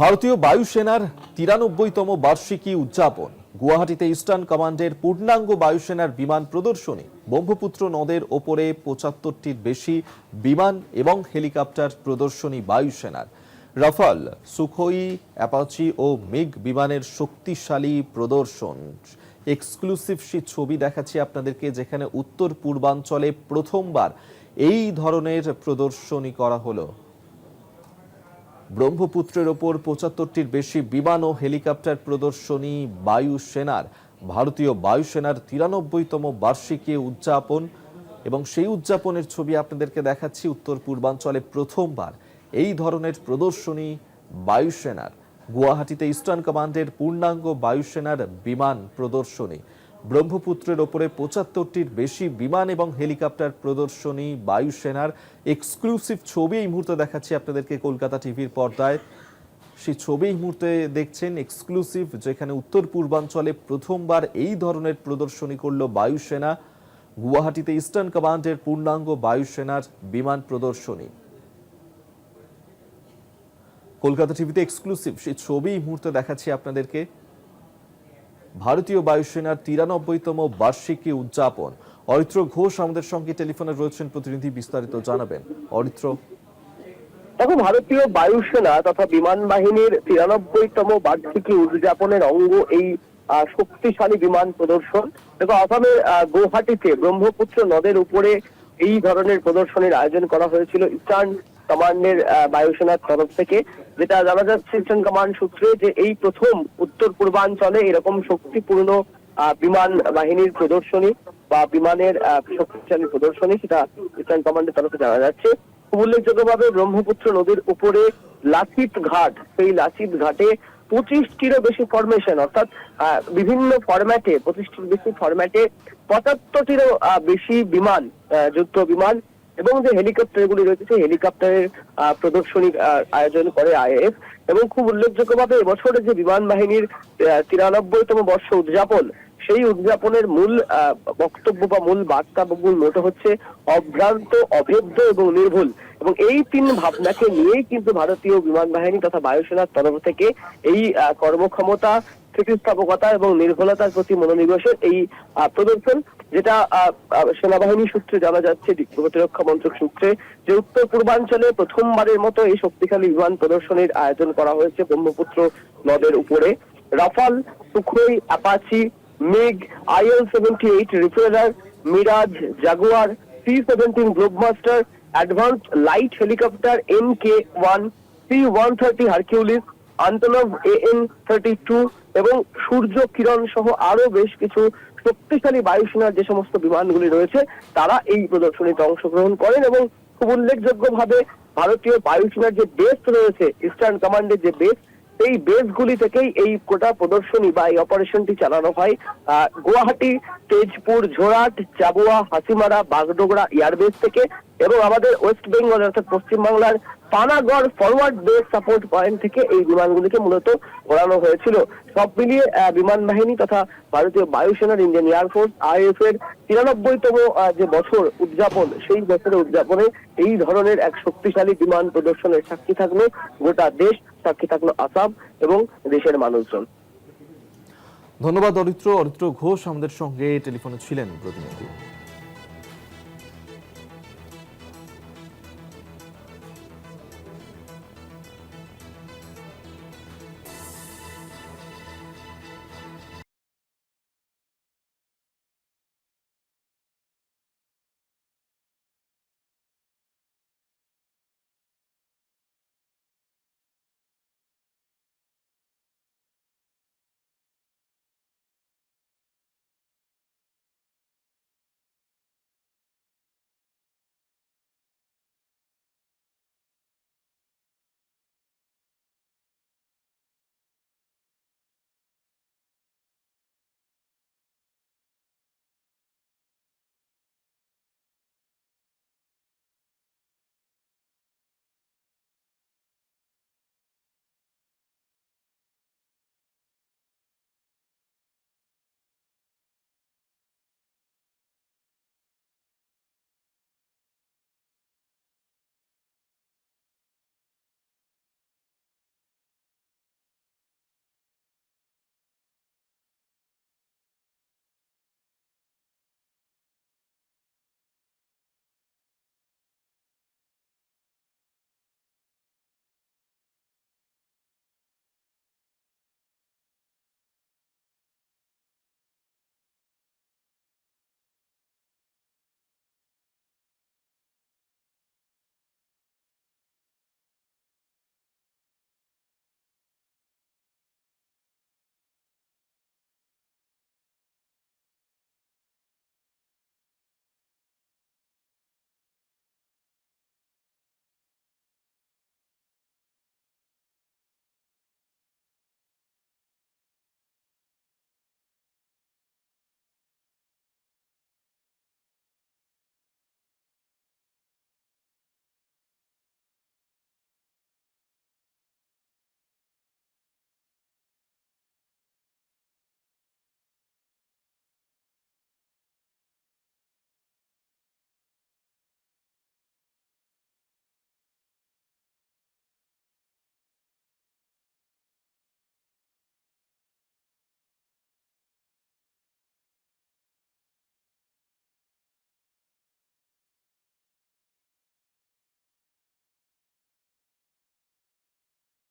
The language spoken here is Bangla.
ভারতীয় বায়ুসেনার তিরানব্বইতম বার্ষিকী উদযাপন। গুয়াহাটিতে ইস্টার্ন কমান্ডের পূর্ণাঙ্গ বায়ুসেনার বিমান প্রদর্শনী, ব্রহ্মপুত্র নদের ওপরে পঁচাত্তরটির বেশি বিমান এবং হেলিকপ্টার প্রদর্শনী বায়ুসেনার। রাফাল, সুখোই, অ্যাপাচি ও মিগ বিমানের শক্তিশালী প্রদর্শন। এক্সক্লুসিভ সেই ছবি দেখাচ্ছি আপনাদেরকে, যেখানে উত্তর পূর্বাঞ্চলে প্রথমবার এই ধরনের প্রদর্শনী করা হলো। ব্রহ্মপুত্রের ওপর পঁচাত্তরটির বেশি বিমান ও হেলিকপ্টার প্রদর্শনী বায়ুসেনার ভারতীয় বায়ুসেনার তিরানব্বইতম বার্ষিকী উদযাপন এবং সেই উদযাপনের ছবি আপনাদেরকে দেখাচ্ছি উত্তর পূর্বাঞ্চলে প্রথমবার। এই ধরনের প্রদর্শনী বায়ুসেনার গুয়াহাটিতে ইস্টার্ন কমান্ডের পূর্ণাঙ্গ বায়ুসেনার বিমান প্রদর্শনী। ব্রহ্মপুত্রের ওপরে পঁচাত্তরটির বেশি বিমান এবং হেলিকপ্টার প্রদর্শনী বায়ুসেনার এক্সক্লুসিভ ছবি এই মুহূর্তে দেখাচ্ছি আপনাদেরকে কলকাতা টিভির পর্দায়। সেই ছবি এই মুহূর্তে দেখছেন এক্সক্লুসিভ, যেখানে উত্তর পূর্বাঞ্চলে প্রথমবার এই ধরনের প্রদর্শনী করল বায়ুসেনা। গুয়াহাটিতে ইস্টার্ন কমান্ডের পূর্ণাঙ্গ বায়ুসেনার বিমান প্রদর্শনী। কলকাতা টিভিতে এক্সক্লুসিভ, সেই ছবি এই মুহূর্তে দেখাচ্ছি আপনাদেরকে। ভারতীয় বায়ুসেনার তিরানব্বইতম বার্ষিকী উদযাপন। অরিত্র ঘোষ আমাদের সঙ্গে টেলিফোনে রয়েছেন প্রতিনিধি বিস্তারিত জানাবেন। অরিত্র? দেখো ভারতীয় বায়ুসেনা তথা বিমান বাহিনীর তিরানব্বইতম বার্ষিকী উদযাপনের অঙ্গ এই শক্তিশালী বিমান প্রদর্শন। দেখো আসামের গৌহাটিতে ব্রহ্মপুত্র নদের উপরে এই ধরনের প্রদর্শনীর আয়োজন করা হয়েছিল ইস্টার্ন কমান্ডের বায়ুসেনার তরফ থেকে। যেটা জানা যাচ্ছে ইস্টার্ন কমান্ড সূত্রে যে এই প্রথম উত্তর পূর্বাঞ্চলে এরকম শক্তিপূর্ণ বিমান বাহিনীর প্রদর্শনী বা বিমানের শক্তিশালী প্রদর্শনী সেটা ইস্টার্ন কমান্ডের তরফে জানা যাচ্ছে। উল্লেখযোগ্যভাবে ব্রহ্মপুত্র নদীর উপরে লাচিত ঘাট, সেই লাচিত ঘাটে পঁচিশটিরও বেশি ফরমেশন অর্থাৎ বিভিন্ন ফরম্যাটে পঁচিশটির বেশি ফরম্যাটে পঁচাত্তরটিরও বেশি বিমান যুদ্ধ বিমান এবং যে হেলিকপ্টার গুলি রয়েছে, সেই হেলিকপ্টারের প্রদর্শনী আয়োজন করে আইএফ এবং খুব উল্লেখযোগ্যভাবে এবছরে যে বিমান বাহিনীর তিরানব্বইতম বর্ষ উদযাপন, সেই উদযাপনের মূল বক্তব্য বা মূল বার্তা মূল মোটো হচ্ছে অভ্রান্ত, অভেদ্য এবং নির্ভুল। এবং এই তিন ভাবনাকে নিয়েই কিন্তু ভারতীয় বিমান বাহিনী তথা বায়ুসেনার তরফ থেকে এই কর্মক্ষমতা স্থিতিস্থাপকতা এবং নির্ভুলতার প্রতি মনোনিবেশের এই প্রদর্শন, যেটা সেনাবাহিনী সূত্রে জানা যাচ্ছে প্রতিরক্ষা মন্ত্রক সূত্রে, যে উত্তর পূর্বাঞ্চলে প্রথমবারের মতো এই শক্তিশালী বিমান প্রদর্শনীর আয়োজন করা হয়েছে ব্রহ্মপুত্র নদের উপরে। Rafale Sukhoi Apache MiG, IL seventy eight refueller Mirage, Jaguar, C seventeen Globemaster advance light helicopter M K one C one thirty Hercules Antonov AN thirty two এবং সূর্য কিরণ সহ আরও বেশ কিছু শক্তিশালী বায়ুসেনার যে সমস্ত বিমানগুলি রয়েছে, তারা এই প্রদর্শনীতে অংশগ্রহণ করেন এবং খুব উল্লেখযোগ্যভাবে ভারতীয় বায়ুসেনার যে বেস রয়েছে ইস্টার্ন কমান্ডের যে বেস এই বেসগুলি থেকেই এই গোটা প্রদর্শনী বা এই অপারেশনটি চালানো হয়। গুয়াহাটি, তেজপুর ঝোড়াট চাবুয়া, হাসিমারা, বাগডোগরা এয়ারবেস থেকে এবং আমাদের ওয়েস্ট বেঙ্গল অর্থাৎ পশ্চিমবাংলার Panagarh forward base support point থেকে এই বিমানগুলিকে মূলত ঘোরানো হয়েছিল। সব মিলিয়ে বিমান বাহিনী তথা ভারতীয় বায়ুসেনার ইন্ডিয়ান এয়ারফোর্স আইএফ এর তিরানব্বইতম যে বছর উদযাপন, সেই বছরের উদযাপনে এই ধরনের এক শক্তিশালী বিমান প্রদর্শনের সাক্ষী থাকল গোটা দেশ, সাক্ষী থাকল আসাম এবং দেশের মানুষজন। ধন্যবাদ, অরিত্র। অরিত্র ঘোষ আমাদের সঙ্গে টেলিফোনে ছিলেন প্রতিনিধি।